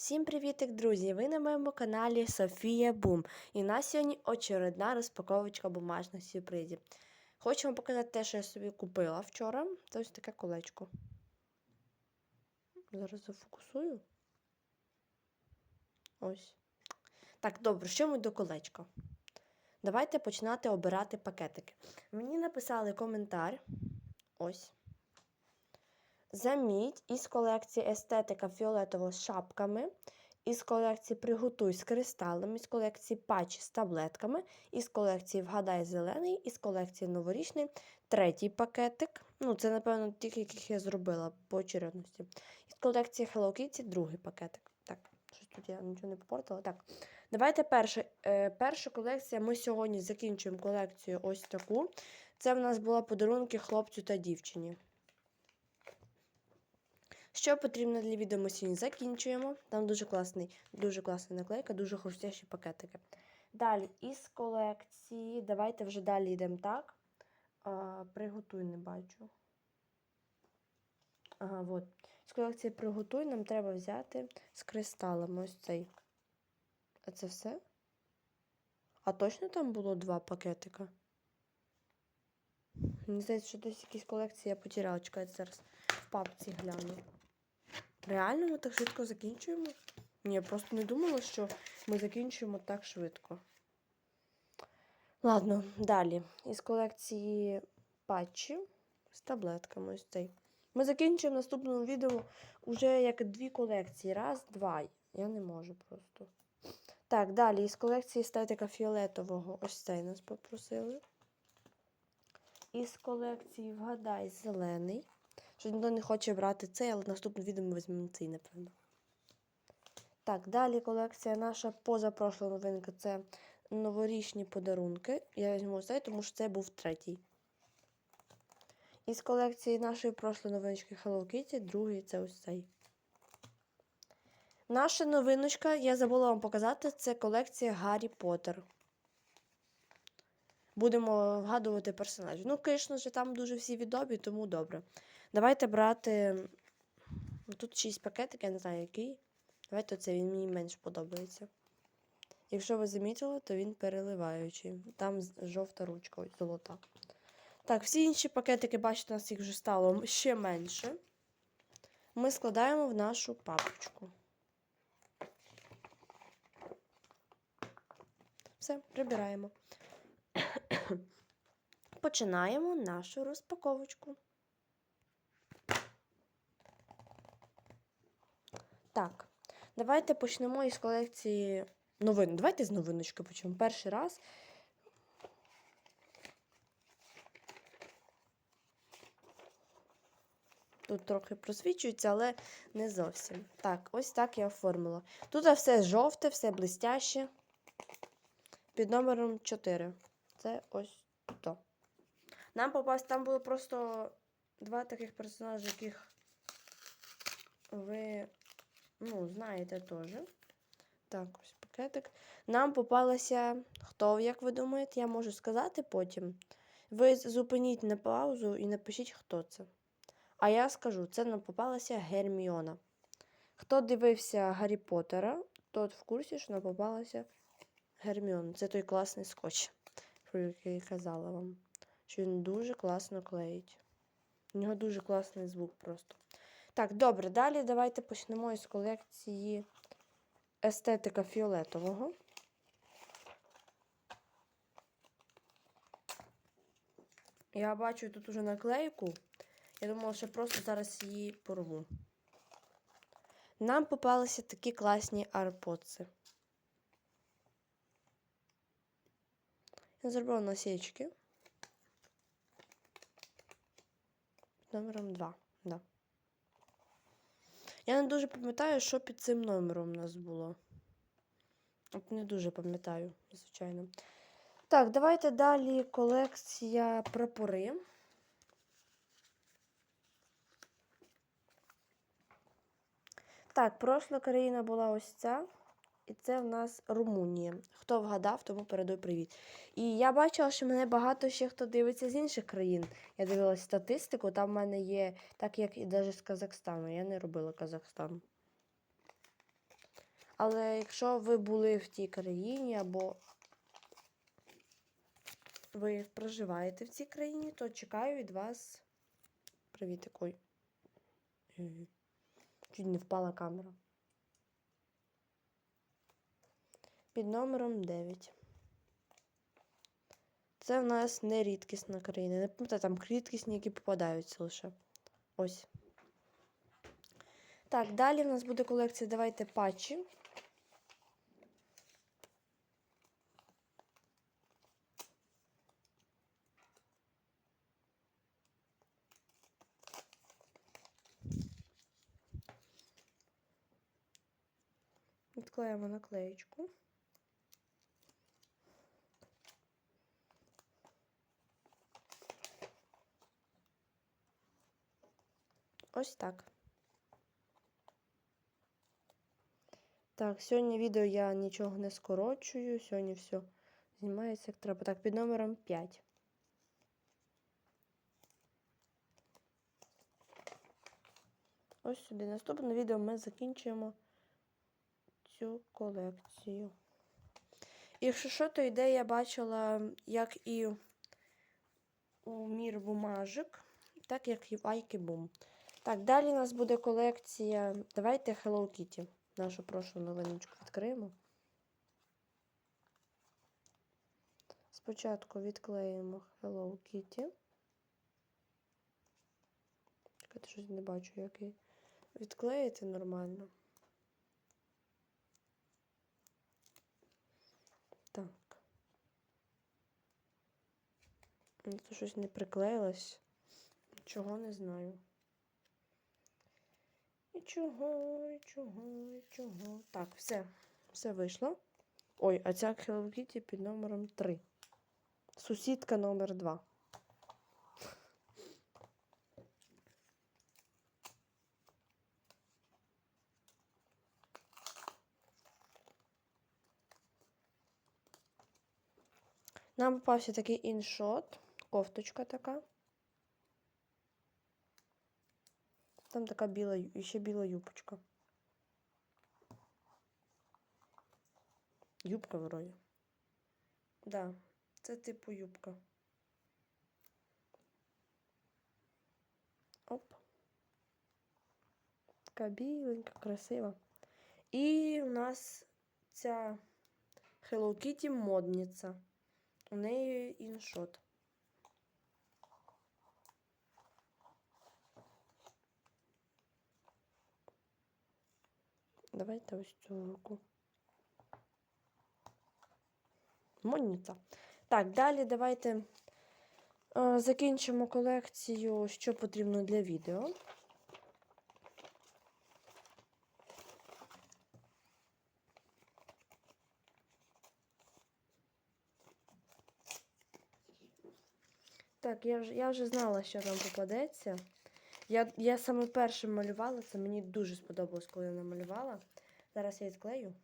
Всім привітик, друзі! Ви на моєму каналі Софія Бум. І у нас сьогодні очередна розпаковочка бумажних сюрпризів. Хочу вам показати те, що я собі купила вчора. Це ось таке колечко. Зараз зафокусую. Ось. Так, добре, що ми до колечка? Давайте починати обирати пакетики. Мені написали коментар. Ось. Заміть із колекції естетика фіолетово з шапками, із колекції Приготуй з кристалами, із колекції патч з таблетками, із колекції Вгадай зелений, із колекції новорічний, третій пакетик. Ну, це, напевно, тих, яких я зробила по очередності. Із колекції Hello Kitty другий пакетик. Так, щось тут я нічого не попортила. Так, давайте перше. Е, перша колекція. Ми сьогодні закінчуємо колекцію ось таку. Це в нас була подарунки хлопцю та дівчині. Що потрібно для сьогодні закінчуємо. Там дуже класний, дуже класна наклейка, дуже хрустящі пакетики. Далі із колекції. Давайте вже далі йдемо так. А, Приготуй, не бачу. Ага, от. З колекції приготуй нам треба взяти з кристалами ось цей. А це все? А точно там було два пакетика? Мені здається, що десь якісь колекції я потеряла. Чекайте, зараз в папці гляну. Реально ми так швидко закінчуємо? Ні, я просто не думала, що ми закінчуємо так швидко. Ладно, далі. Із колекції патчів з таблетками ось цей. Ми закінчуємо в наступному відео вже як дві колекції. Раз, два. Я не можу просто. Так, далі із колекції естетика фіолетового. Ось цей нас попросили. Із колекції Вгадай зелений. Що ніхто не хоче брати цей, але в наступному відео ми візьмемо цей, напевно. Так, далі колекція наша позапрошла новинка це новорічні подарунки. Я візьму цей, тому що це був третій. Із колекції нашої прошлої новиночки Hello Kitty, другий це ось цей. Наша новиночка, я забула вам показати, це колекція Гаррі Поттер. Будемо вгадувати персонажів. Ну, звісно там дуже всі відомі, тому добре. Давайте брати. Тут 6 пакетик, я не знаю який. Давайте оце, він мені менш подобається. Якщо ви замітили, то він переливаючий. Там жовта ручка, ось золота. Так, всі інші пакетики, бачите, у нас їх вже стало ще менше. Ми складаємо в нашу папочку. Все, прибираємо. Починаємо нашу розпаковочку. Так, давайте почнемо із колекції новин. Давайте з новиночки почнемо. Перший раз. Тут трохи просвічується, але не зовсім. Так, ось так я оформила. Тут все жовте, все блистяще. Під номером 4. Це ось то. Нам попасть, там було просто два таких персонажі, яких ви, ну, знаєте теж. Так, ось пакетик. Нам попалося, хто, як ви думаєте, я можу сказати потім. Ви зупиніть на паузу і напишіть, хто це. А я скажу, це нам попалася Герміона. Хто дивився Гаррі Поттера, тот в курсі, що нам попалася Герміона. Це той класний скотч, про який я казала вам. Що він дуже класно клеїть. У нього дуже класний звук просто. Так, добре, далі давайте почнемо із колекції естетика фіолетового. Я бачу тут уже наклейку. Я думала, що просто зараз її порву. Нам попалися такі класні арпоци. Я зробила насічки. Номером 2. Да. Я не дуже пам'ятаю, що під цим номером у нас було. От не дуже пам'ятаю, звичайно. Так, давайте далі колекція прапори. Так, прошла країна була ось ця. І це в нас Румунія. Хто вгадав, тому передаю привіт. І я бачила, що мене багато ще хто дивиться з інших країн. Я дивилася статистику, там в мене є, так як і навіть з Казахстану. Я не робила Казахстан. Але якщо ви були в тій країні або ви проживаєте в цій країні, то чекаю від вас. Привіт, ой. Е, Чуть не впала камера. Під номером 9. Це в нас не рідкісна країна. Не пам'ятаю, там рідкісні, які попадаються лише. Ось. Так, далі в нас буде колекція. Давайте патчі. Відклеїмо наклеєчку. Ось так. Так, сьогодні відео я нічого не скорочую. Сьогодні все знімається як треба. Так, під номером 5. Ось сюди. Наступне відео ми закінчуємо цю колекцію. Якщо що, то ідея я бачила, як і у Мір бумажик, так як і в Айкі Бум. Так, далі у нас буде колекція. Давайте Hello Kitty. Нашу прошлу новиночку відкриємо. Спочатку відклеїмо Hello Kitty. Чекайте, щось не бачу, як її відклеїти нормально. Так. Ну, Тут щось не приклеїлось. Чого не знаю. І чого, і чого, і чого. Так, все. Все вийшло. Ой, а ця Hello Kitty під номером 3. Сусідка номер 2. Нам попався такий іншот, кофточка така. Там така біла, ще біла юбочка. Юбка вроді. Да, це типу юбка. Оп. Така біленька, красива. І у нас ця Hello Kitty модниця. У неї іншот. Давайте ось цю руку. Модниця. Так, далі давайте е, закінчимо колекцію, що потрібно для відео. Так, я вже, я вже знала, що там попадеться. Я, я саме першим малювала, це мені дуже сподобалось, коли я намалювала. Зараз я відклею.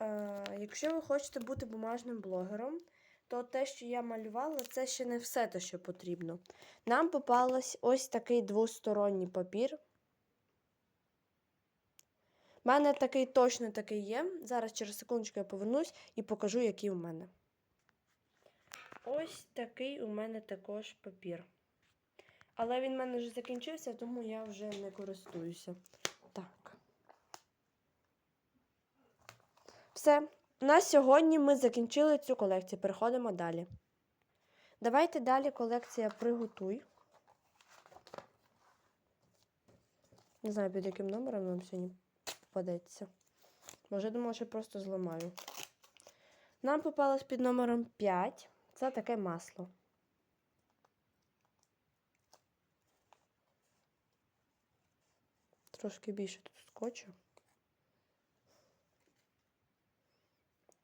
Е, якщо ви хочете бути бумажним блогером, то те, що я малювала, це ще не все те, що потрібно. Нам попалось ось такий двосторонній папір. У мене такий точно такий є. Зараз через секундочку я повернусь і покажу, який у мене. Ось такий у мене також папір. Але він в мене вже закінчився, тому я вже не користуюся. Так. Все. На сьогодні ми закінчили цю колекцію. Переходимо далі. Давайте далі колекція приготуй. Не знаю, під яким номером нам сьогодні попадеться. Може, думала, що просто зламаю. Нам попалось під номером 5. Це таке масло. Трошки більше тут скотчу.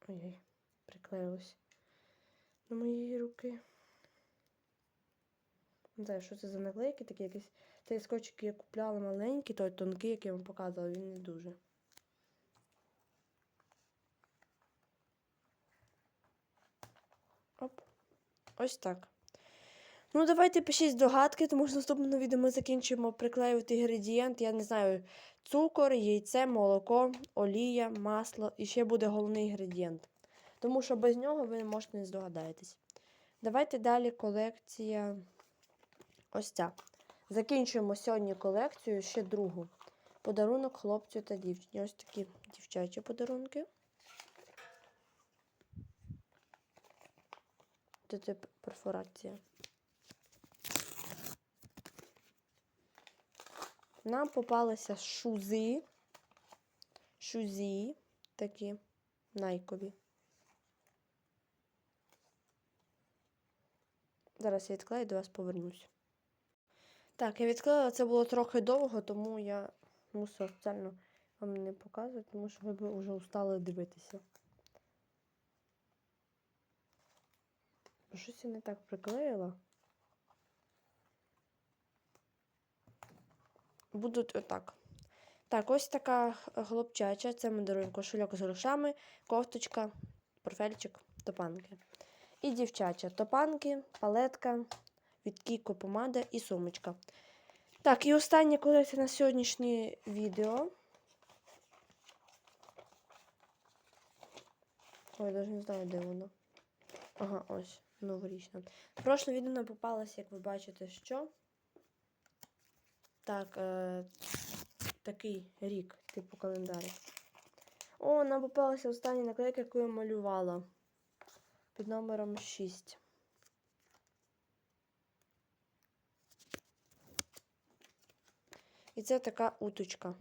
Ой-ой, приклеїлось на мої руки. Не знаю, що це за наклейки такі якісь. Цей скотч, який я купляла маленький, той тонкий, який я вам показувала, він не дуже. Оп. Ось так. Ну, давайте пишіть здогадки, тому що в наступному відео ми закінчимо приклеювати інгредієнт. Я не знаю, цукор, яйце, молоко, олія, масло і ще буде головний інгредієнт. Тому що без нього ви можете не здогадаєтесь. Давайте далі колекція. Ось ця. Закінчуємо сьогодні колекцію ще другу. Подарунок хлопцю та дівчині. Ось такі дівчачі подарунки. Це перфорація. Нам попалися шузи. Шузі такі найкові. Зараз я відклею, до вас повернусь. Так, я відклеїла, це було трохи довго, тому я мусила спеціально вам не показувати, тому що ви б вже устали дивитися. Щось я не так приклеїла. Будуть отак. Так, ось така хлопчача. Це мандарин кошельок з грошами, кофточка, портфельчик, топанки. І дівчача топанки, палетка, від Кіко помада і сумочка. Так, і остання колекція на сьогоднішнє відео. Ой, я навіть не знаю, де воно. Ага, ось, новорічна. В прошлому відео нам попалося, як ви бачите, що. Так, е, такий рік, типу календарик. О, нам попалася остання наклейка, яку я малювала. Під номером 6. І це така уточка.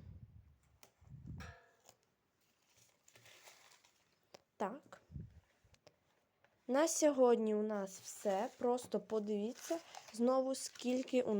Так. На сьогодні у нас все. Просто подивіться знову, скільки у